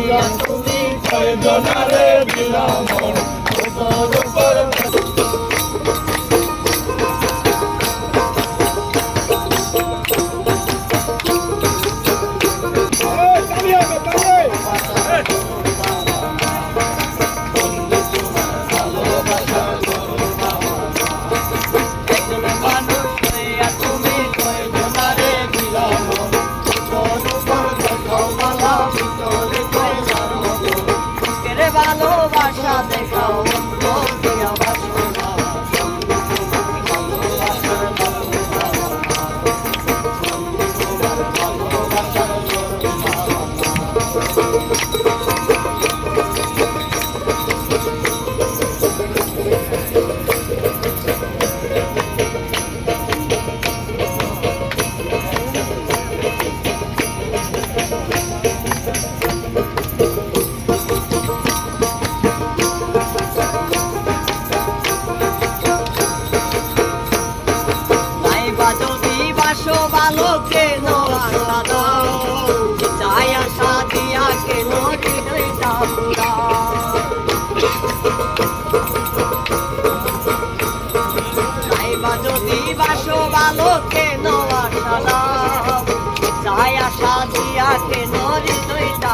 হইয়া তুমি জনারে দিলাম বাসো ভালো কেন আশা দাও চাই আশা দিয়া কেন হৃদয়টা পুরাও নাই বা যদি বাসো ভালো কেন আশা দাও চাই আশা দিয়া কেন হৃদয়টা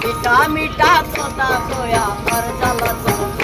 মিঠা মিঠা কথা কয়া আর জ্বালা